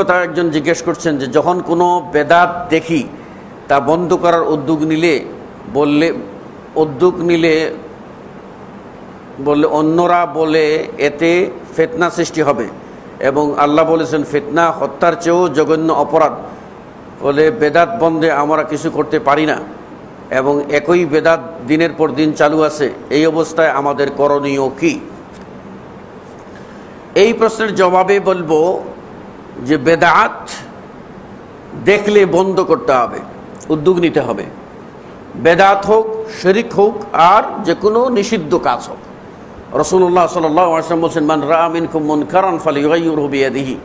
কথা একজন জিজ্ঞেস করছেন যে যখন কোনো বেদাত দেখি, তা বন্ধ করার উদ্যোগ নিলে বললে, উদ্যোগ নিলে বললে অন্যরা বলে এতে ফেতনা সৃষ্টি হবে। এবং আল্লাহ বলেছেন, ফেতনা হত্যার চেয়েও জঘন্য অপরাধ। বলে বেদাত বন্ধে আমরা কিছু করতে পারি না। এবং একই বেদাত দিনের পর দিন চালু আছে। এই অবস্থায় আমাদের করণীয় কি? এই প্রশ্নের জবাবে বলব যে বেদাত দেখলে বন্ধ করতে হবে, উদ্যোগ নিতে হবে। বেদাত হোক, শরিক হোক, আর যে কোনো নিষিদ্ধ কাজ হোক। রসুল্লাহ সাল্লাম বলছেন, মান রামিন খুব মনকারান ফালি দিহি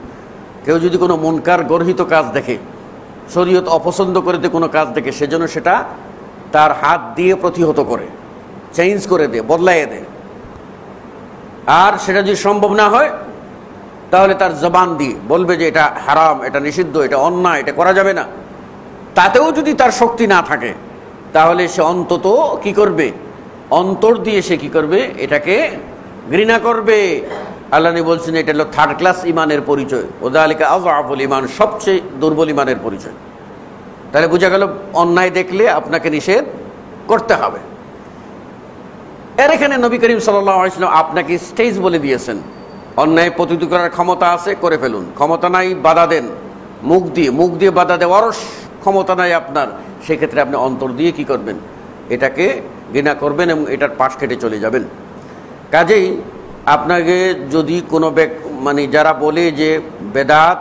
কেউ যদি কোনো মনকার গর্হিত কাজ দেখে, শরীয়ত অপছন্দ করে দিয়ে কোনো কাজ দেখে সেজন্য সেটা তার হাত দিয়ে প্রতিহত করে, চেঞ্জ করে দে বদলাইয়ে দে আর সেটা যদি সম্ভব না হয় তাহলে তার জবান দিয়ে বলবে যে এটা হারাম, এটা নিষিদ্ধ, এটা অন্যায়, এটা করা যাবে না। তাতেও যদি তার শক্তি না থাকে, তাহলে সে অন্তত কি করবে? অন্তর দিয়ে সে কি করবে? এটাকে ঘৃণা করবে। আল্লাহনি বলছেন, এটা হলো থার্ড ক্লাস ইমানের পরিচয়। ওদালিকা আফুল ইমান সবচেয়ে দুর্বল ইমানের পরিচয়। তাহলে বোঝা গেল, অন্যায় দেখলে আপনাকে নিষেধ করতে হবে। এর এখানে নবী করিম সাল্লাম আপনাকে স্টেজ বলে দিয়েছেন। অন্যায় প্রতিরোধ করার ক্ষমতা আছে, করে ফেলুন। ক্ষমতা নাই, বাধা দেন। মুখ দিয়ে মুখ দিয়ে বাধা দেওয়ারও ক্ষমতা নাই আপনার। সেক্ষেত্রে আপনি অন্তর দিয়ে কি করবেন? এটাকে ঘৃণা করবেন এবং এটার পাশ কেটে চলে যাবেন। কাজেই আপনাকে যদি কোনো মানে যারা বলে যে বেদাত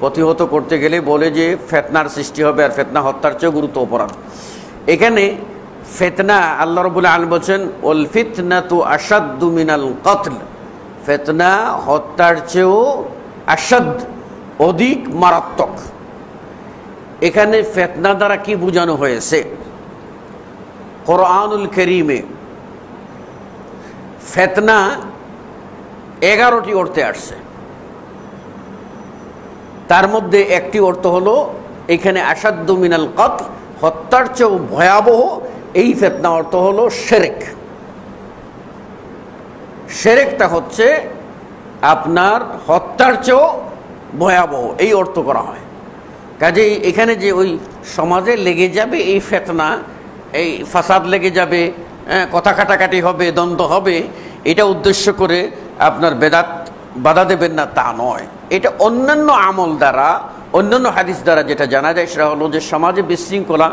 প্রতিহত করতে গেলে বলে যে ফেতনার সৃষ্টি হবে আর ফেতনা হত্যার চেয়েও গুরুত্ব অপরাধ। এখানে ফেতনা আল্লাহ রবুল্লা আল বলছেন ওল ফিতনা তু আসাদু মিনাল কতল। ফেতনা, হত্যার চেয়েও আসাদ অধিক মারাত্মক। এখানে ফেতনা দ্বারা কি বোঝানো হয়েছে? কোরআনুল করিমে ফেতনা এগারোটি অর্থে আসছে। তার মধ্যে একটি অর্থ হলো, এখানে আসাদ্দ মিনাল কত হত্যার চেয়েও ভয়াবহ এই ফেতনা অর্থ হলো সেরেক সেরেকটা হচ্ছে আপনার হত্যার চেয়েও ভয়াবহ। এই অর্থ করা হয়। কাজেই এখানে যে ওই সমাজে লেগে যাবে এই ফেতনা, এই ফাসাদ লেগে যাবে কথা কাটাকাটি হবে, দ্বন্দ্ব হবে, এটা উদ্দেশ্য করে আপনার বেদাত বাধা দেবেন না, তা নয়। এটা অন্যান্য আমল দ্বারা, অন্যান্য হাদিস দ্বারা যেটা জানা যায়, সেটা হলো যে সমাজে বিশৃঙ্খলা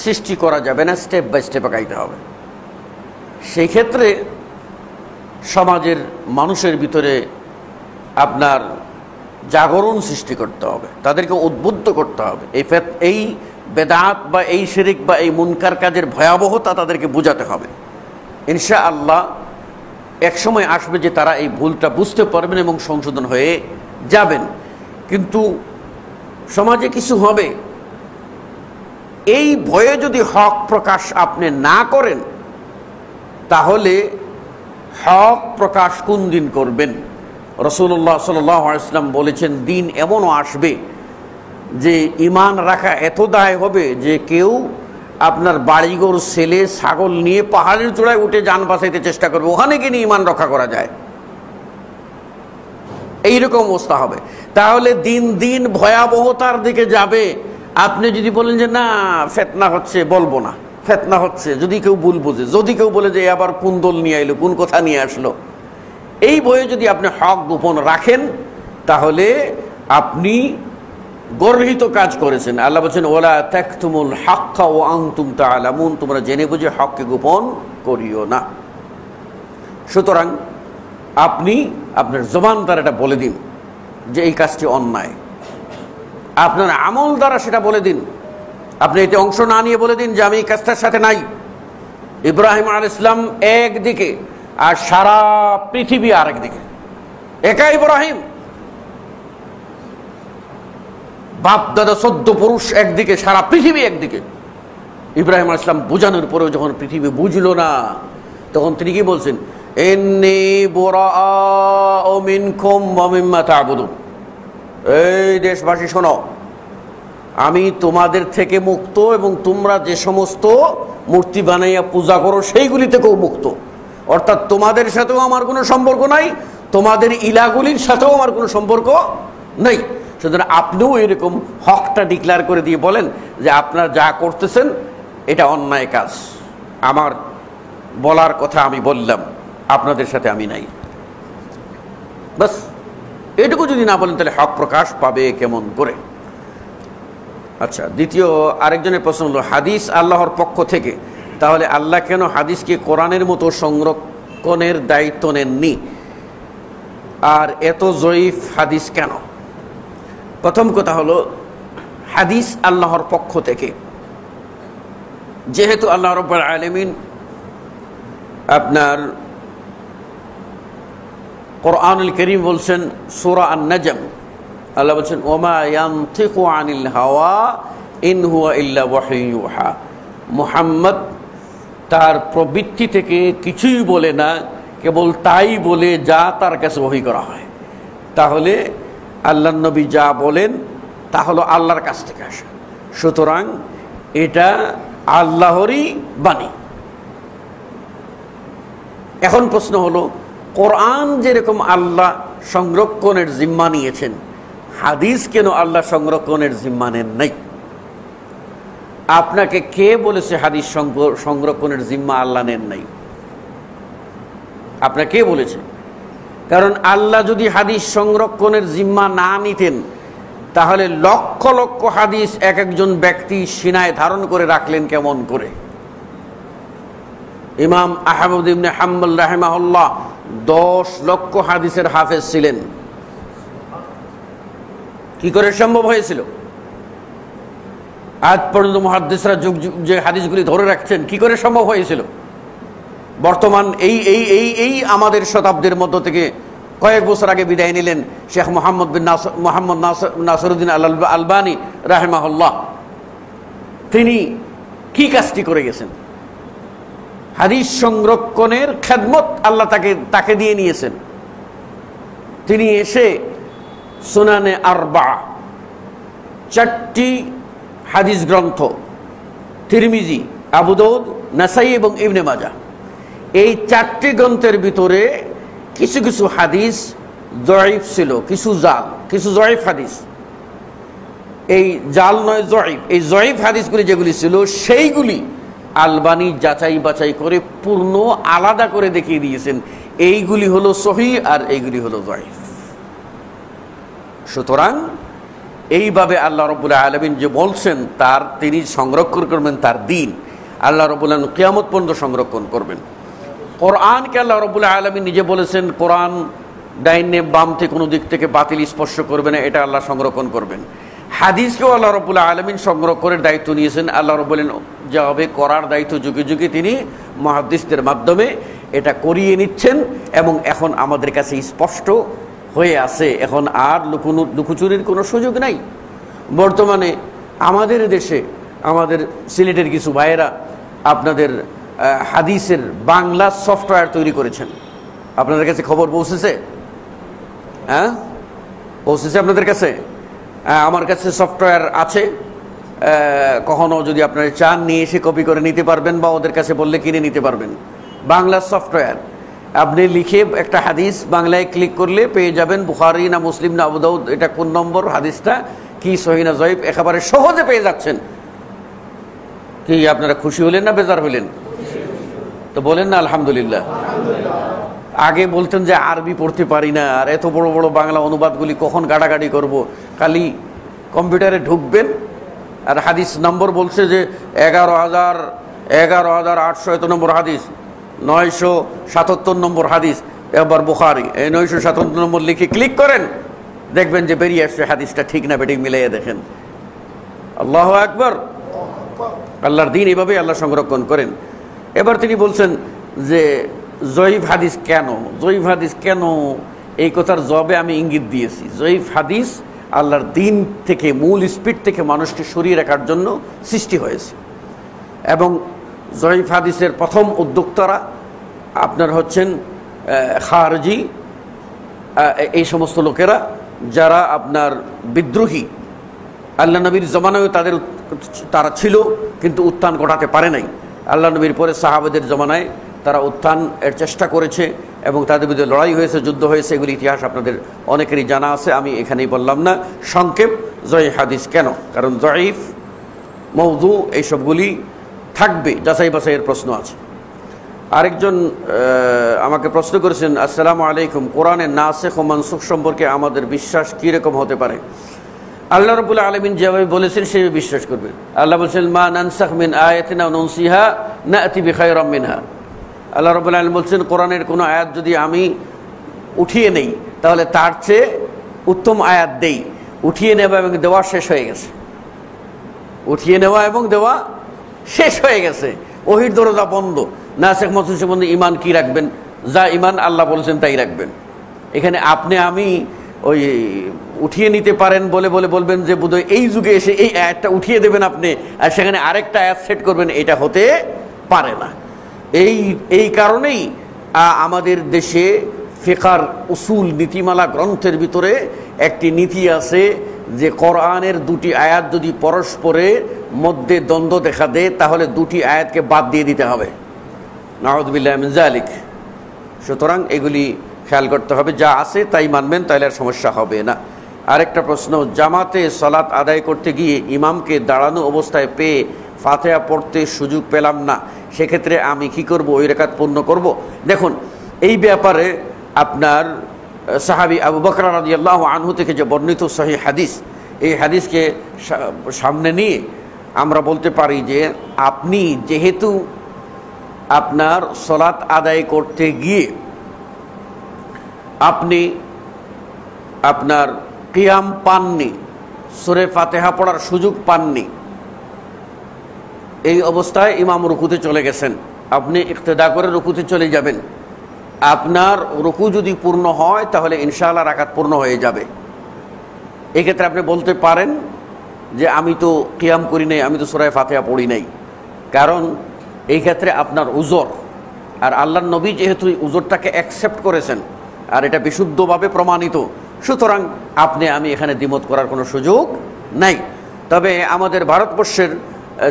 সৃষ্টি করা যাবে না, স্টেপ বাই স্টেপ আগাইতে হবে। সেই ক্ষেত্রে সমাজের মানুষের ভিতরে আপনার জাগরণ সৃষ্টি করতে হবে, তাদেরকে উদ্বুদ্ধ করতে হবে। এই এই বেদাত বা এই শিরিক বা এই মুনকার কাজের ভয়াবহতা তাদেরকে বোঝাতে হবে। ইনশা আল্লাহ একসময় আসবে যে তারা এই ভুলটা বুঝতে পারবেন এবং সংশোধন হয়ে যাবেন। কিন্তু সমাজে কিছু হবে। এই ভয়ে যদি হক প্রকাশ আপনি না করেন, তাহলে হক প্রকাশ কোন দিন করবেন? রসুল্লাহ সাল্লাম বলেছেন, দিন এমনও আসবে যে ইমান রাখা এত দায় হবে যে কেউ আপনার বাড়িঘর, ছেলে, ছাগল নিয়ে পাহাড়ের চূড়ায় উঠে যান বাঁচাইতে চেষ্টা করবে। ওখানে গিয়ে ইমান রক্ষা করা যায়। এইরকম অবস্থা হবে। তাহলে দিন দিন ভয়াবহতার দিকে যাবে। আপনি যদি বলেন যে, না, ফেতনা হচ্ছে, বলব না। ফেতনা হচ্ছে, যদি কেউ ভুল বুঝে, যদি কেউ বলে যে আবার কোন দল নিয়ে এলো কোন কথা নিয়ে আসলো, এই বইয়ে যদি আপনি হক গোপন রাখেন, তাহলে আপনি গর্হিত কাজ করেছেন। আল্লাহ বলছেন ওলা ত্যাকুমুল হাক্কা ও আংতুম তা আলামুন তোমরা জেনে বুঝে হককে গোপন করিও না। সুতরাং আপনি আপনার জবান দ্বারা এটা বলে দিন যে এই কাজটি অন্যায়। আপনার আমল দ্বারা সেটা বলে দিন। আপনি এতে অংশ না নিয়ে বলে দিন যে আমি এই কাজটার সাথে নাই। ইব্রাহিম আল ইসলাম একদিকে আর সারা পৃথিবী আরেকদিকে একা ইব্রাহিম। বাপ, দাদা, সদ্য পুরুষ একদিকে সারা পৃথিবী একদিকে ইব্রাহিম আল ইসলাম বোঝানোর পরেও যখন পৃথিবী বুঝল না, তখন তিনি কি বলছেন? এই দেশবাসী শোনো আমি তোমাদের থেকে মুক্ত এবং তোমরা যে সমস্ত মূর্তি বানাইয়া পূজা করো, সেইগুলি থেকেও মুক্ত। অর্থাৎ তোমাদের সাথেও আমার কোনো সম্পর্ক নাই, তোমাদের ইলাগুলির সাথেও আমার কোনো সম্পর্ক নেই। সুতরাং আপনিও এরকম হকটা ডিক্লেয়ার করে দিয়ে বলেন যে আপনারা যা করতেছেন, এটা অন্যায় কাজ। আমার বলার কথা আমি বললাম, আপনাদের সাথে আমি নাই। বাস এটুকু যদি না বলেন, তাহলে হক প্রকাশ পাবে কেমন করে? আচ্ছা দ্বিতীয় আরেকজনের প্রশ্ন হলো, হাদিস আল্লাহর পক্ষ থেকে, তাহলে আল্লাহ কেন হাদিসকে কোরআনের মতো সংরক্ষণের দায়িত্ব নেননি? আর এত জয়ীফ হাদিস কেন? প্রথম কথা হলো, হাদিস আল্লাহর পক্ষ থেকে। যেহেতু আল্লাহ রব্বুল আলমিন আপনার কোরআনুল করিম বলছেন, সুরা আন নাজম আল্লাহ বলছেন, ওমা ইয়ান্তিকু আনিল হাওয়া, ইন হুয়া ইল্লা ওয়াহিয়ুহা মুহাম্মদ তার প্রবৃত্তি থেকে কিছুই বলে না, কেবল তাই বলে যা তার কাছে ওহি করা হয়। তাহলে আল্লাহ নবী যা বলেন, তা হলো আল্লাহর কাছ থেকে আসে। সুতরাং এটা আল্লাহরই বাণী। এখন প্রশ্ন হলো, কোরআন যেরকম আল্লাহ সংরক্ষণের জিম্মা নিয়েছেন হাদিস কেন আল্লাহ সংরক্ষণের জিম্মা নেন নাই? আপনাকে কে বলেছে হাদিস সংরক্ষণের জিম্মা আল্লাহ নেন নাই? আপনার কে বলেছে? কারণ আল্লাহ যদি হাদিস সংরক্ষণের জিম্মা না নিতেন, তাহলে লক্ষ লক্ষ হাদিস এক একজন ব্যক্তি সিনায় ধারণ করে রাখলেন কেমন করে? ইমাম আহমদ ইবনে হাম্বল রাহেমাহুল্লাহ দশ লক্ষ হাদিসের হাফেজ ছিলেন। কি করে সম্ভব হয়েছিল? আজ পর্যন্ত মহাদিসরা যুগ যুগ যে হাদিসগুলি ধরে রাখছেন, কি করে সম্ভব হয়েছিল? বর্তমান এই এই এই এই আমাদের শতাব্দীর মধ্য থেকে কয়েক বছর আগে বিদায় নিলেন শেখ মোহাম্মদ বিন নাসর মোহাম্মদ নাসরুদ্দিন আল, আলবানী রাহেমাহুল্লাহ। তিনি কি কাজটি করে গেছেন? হাদিস সংরক্ষণের খেদমত আল্লাহ তাকে তাকে দিয়ে নিয়েছেন। তিনি এসে সুনানে আরবা, চারটি হাদিস গ্রন্থ, তিরমিজি, আবুদৌদ, নাসাই এবং ইবনে মাজা এই চারটি গ্রন্থের ভিতরে কিছু কিছু হাদিস জয়ীফ ছিল, কিছু জাল, কিছু জয়ীফ হাদিস। এই জাল নয় জয়ীফ, এই জয়ীফ হাদিসগুলি যেগুলি ছিল, সেইগুলি আলবানি যাচাই বাছাই করে পূর্ণ আলাদা করে দেখিয়ে দিয়েছেন। এইগুলি হলো সহি আর এইগুলি হলো জয়ীফ। সুতরাং এইভাবে আল্লাহ রবুল্লাহ আলমিন যে বলছেন, তার তিনি সংরক্ষণ করবেন, তার দিন আল্লাহ রবুল্লাহ কেয়ামত পর্যন্ত সংরক্ষণ করবেন। কোরআনকে আল্লাহ রবুল্লাহ আলমী নিজে বলেছেন, কোরআন ডাইনে বামতে কোনো দিক থেকে বাতিল স্পর্শ করবে না, এটা আল্লাহ সংরক্ষণ করবেন। হাদিসকেও আল্লাহ রবুল্লাহ আলমিন সংগ্রহ করে দায়িত্ব নিয়েছেন, আল্লাহ রবুল্লেন যাবে করার দায়িত্ব যুগে যুগে তিনি মহাদিসদের মাধ্যমে এটা করিয়ে নিচ্ছেন এবং এখন আমাদের কাছে স্পষ্ট হয়ে আছে। এখন আর লুকুনু লুকুচুরির কোনো সুযোগ নাই। বর্তমানে আমাদের দেশে, আমাদের সিলেটের কিছু ভাইয়েরা আপনাদের হাদিসের বাংলা সফটওয়্যার তৈরি করেছেন। আপনাদের কাছে খবর পৌঁছেছে? হ্যাঁ? পৌঁছেছে আপনাদের কাছে? আমার কাছে সফটওয়্যার আছে। কখনো যদি আপনারা চান নিয়ে এসে কপি করে নিতে পারবেন বা ওদের কাছে বললে কিনে নিতে পারবেন। বাংলা সফটওয়্যার। আপনি লিখে একটা হাদিস বাংলায় ক্লিক করলে পেয়ে যাবেন বুখারি না মুসলিম না আবুদাউদ এটা কোন নম্বর হাদিসটা? কি সহিনা জয়ীব একেবারে সহজে পেয়ে যাচ্ছেন। কি, আপনারা খুশি হলেন না বেজার হলেন? তো বলেন না, আলহামদুলিল্লাহ। আগে বলতেন যে আরবি পড়তে পারি না, আর এত বড় বড় বাংলা অনুবাদগুলি কখন গাড়াগাড়ি করব? খালি কম্পিউটারে ঢুকবেন, আর হাদিস নম্বর বলছে যে এগারো হাজার এগারো হাজার আটশো এত নম্বর হাদিস। নয়শো সাতাত্তর নম্বর হাদিস, এবার বুখারি। এই নয়শো সাতাত্তর নম্বর লিখে ক্লিক করেন, দেখবেন যে বেরিয়ে আসছে হাদিসটা ঠিক না, বেটিক মিলাইয়া দেখেন। আল্লাহ আকবর। আল্লাহর দিন এভাবে আল্লাহ সংরক্ষণ করেন। এবার তিনি বলছেন যে, জয়ীফ হাদিস কেন? জয়ীফ হাদিস কেন? এই কথার জবে আমি ইঙ্গিত দিয়েছি। জয়ীফ হাদিস আল্লাহর দিন থেকে, মূল স্পিড থেকে মানুষকে সরিয়ে রাখার জন্য সৃষ্টি হয়েছে। এবং জয়ীফ হাদিসের প্রথম উদ্যোক্তারা আপনার হচ্ছেন খারজি এই সমস্ত লোকেরা যারা আপনার বিদ্রোহী। আল্লাহ নবীর জমানায়ও তাদের তারা ছিল, কিন্তু উত্থান ঘটাতে পারে নাই। আল্লাহ নবীর পরে সাহাবেদের জমানায় তারা উত্থান এর চেষ্টা করেছে এবং তাদের বিরুদ্ধে লড়াই হয়েছে, যুদ্ধ হয়েছে, এগুলি ইতিহাস আপনাদের অনেকেরই জানা আছে, আমি এখানেই বললাম না। সংক্ষেপ জয় হাদিস কেন? কারণ জয়ীফ মৌদু এইসবগুলি থাকবে, যাচাই বাছাইয়ের প্রশ্ন আছে। আরেকজন আমাকে প্রশ্ন করেছেন, আসসালামু আলাইকুম কোরআনের নাসেখ ও মানসুখ সম্পর্কে আমাদের বিশ্বাস কীরকম হতে পারে? আল্লাহ রবুল্লা আলমিন যেভাবে বলেছেন, সেভাবে বিশ্বাস করবেন আল্লাহ বলছেন, মা নানসাখ মিন আয়াতিনা ননসিহা না আতি বিখায়রম মিনহা। আল্লাহ রবুল্লা আলম বলছেন, কোরআনের কোনো আয়াত যদি আমি উঠিয়ে নেই, তাহলে তার চেয়ে উত্তম আয়াত দেই। উঠিয়ে নেওয়া এবং দেওয়া শেষ হয়ে গেছে। উঠিয়ে নেওয়া এবং দেওয়া শেষ হয়ে গেছে। ওহির দরজা বন্ধ। না, শেখ বন্ধু ইমান কি রাখবেন? যা ইমান, আল্লাহ বলেছেন তাই রাখবেন। এখানে আপনি, আমি ওই উঠিয়ে নিতে পারেন বলে বলে বলবেন যে, বোধহয় এই যুগে এসে এই আয়াতটা উঠিয়ে দেবেন আপনি, আর সেখানে আরেকটা আয়াত সেট করবেন, এটা হতে পারে না। এই এই কারণেই আমাদের দেশে ফেকার উসুল, নীতিমালা গ্রন্থের ভিতরে একটি নীতি আছে যে, কোরআনের দুটি আয়াত যদি পরস্পরের মধ্যে দ্বন্দ্ব দেখা দেয়, তাহলে দুটি আয়াতকে বাদ দিয়ে দিতে হবে। মিনজালিক সুতরাং এগুলি খেয়াল করতে হবে, যা আছে তাই মানবেন, তাহলে আর সমস্যা হবে না। আরেকটা প্রশ্ন, জামাতে সলাৎ আদায় করতে গিয়ে ইমামকে দাঁড়ানো অবস্থায় পেয়ে ফাতেহা পড়তে সুযোগ পেলাম না, সেক্ষেত্রে আমি কি করব, ওই রেখাত পূর্ণ করব? দেখুন, এই ব্যাপারে আপনার সাহাবি আবু বকর রাদিয়াল্লাহু আনহু থেকে যে বর্ণিত সহি হাদিস, এই হাদিসকে সামনে নিয়ে আমরা বলতে পারি যে আপনি যেহেতু আপনার সলাৎ আদায় করতে গিয়ে আপনি আপনার কিয়াম পাননি, সুরে ফাতেহা পড়ার সুযোগ পাননি, এই অবস্থায় ইমাম রুকুতে চলে গেছেন। আপনি ইকতেদা করে রুকুতে চলে যাবেন। আপনার রুকু যদি পূর্ণ হয়, তাহলে ইনশাআল্লাহ রাকাত পূর্ণ হয়ে যাবে। এক্ষেত্রে আপনি বলতে পারেন যে আমি তো কিয়াম করি নাই, আমি তো সুরায় ফাতেহা পড়ি নাই। কারণ এই ক্ষেত্রে আপনার উজর। আর আল্লাহ নবী যেহেতু উজরটাকে অ্যাকসেপ্ট করেছেন, আর এটা বিশুদ্ধভাবে প্রমাণিত, সুতরাং আপনি, আমি এখানে দ্বিমত করার কোনো সুযোগ নাই। তবে আমাদের ভারতবর্ষের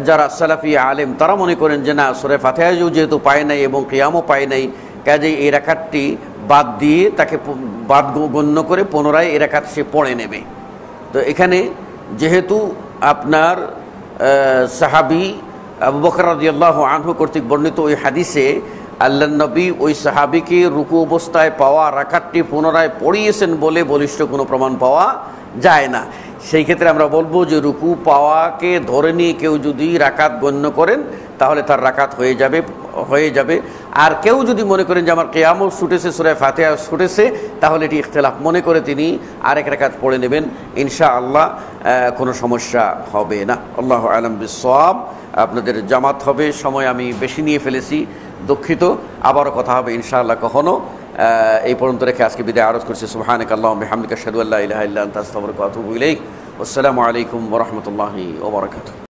যারা সালাফি আলেম, তারা মনে করেন যে না, সুরে ফাতেহাজও যেহেতু পায় নাই এবং কিয়ামও পায় নাই, কাজেই এই রেখাতটি বাদ দিয়ে তাকে বাদ গণ্য করে পুনরায় এ সে পড়ে নেবে। তো এখানে যেহেতু আপনার সাহাবি আবু বকর রাদিয়াল্লাহ আনহু কর্তৃক বর্ণিত ওই হাদিসে আল্লাহ নবী ওই সাহাবিকে রুকু অবস্থায় পাওয়া রাখাতটি পুনরায় পড়িয়েছেন বলে বলিষ্ঠ কোনো প্রমাণ পাওয়া যায় না। সেই ক্ষেত্রে আমরা বলব যে রুকু পাওয়াকে ধরে নিয়ে কেউ যদি রাকাত গণ্য করেন তাহলে তার রাকাত হয়ে যাবে হয়ে যাবে। আর কেউ যদি মনে করেন যে আমার কেয়ামত ছুটেছে সুরায় ফাতেহা ছুটেছে তাহলে এটি ইখতলাফ মনে করে তিনি আরেক রেখাত পড়ে নেবেন। ইনশা আল্লাহ কোনো সমস্যা হবে না। আল্লাহ আলম বিসব আপনাদের জামাত হবে সময় আমি বেশি নিয়ে ফেলেছি দুঃখিত। আবারও কথা হবে ইনশাআল্লাহ কখনো। আহ, এই পর্যন্ত রেখে আজকে বিদায় আরজ করছি। সুবহানাক আল্লাহ বিহামদিকা শাদু আল্লাহ ইলাহা ইল্লা ওয়া আতুবু ইলাইক। আসসালামু আলাইকুম ওয়া রাহমাতুল্লাহি ওয়া বারাকাতুহু।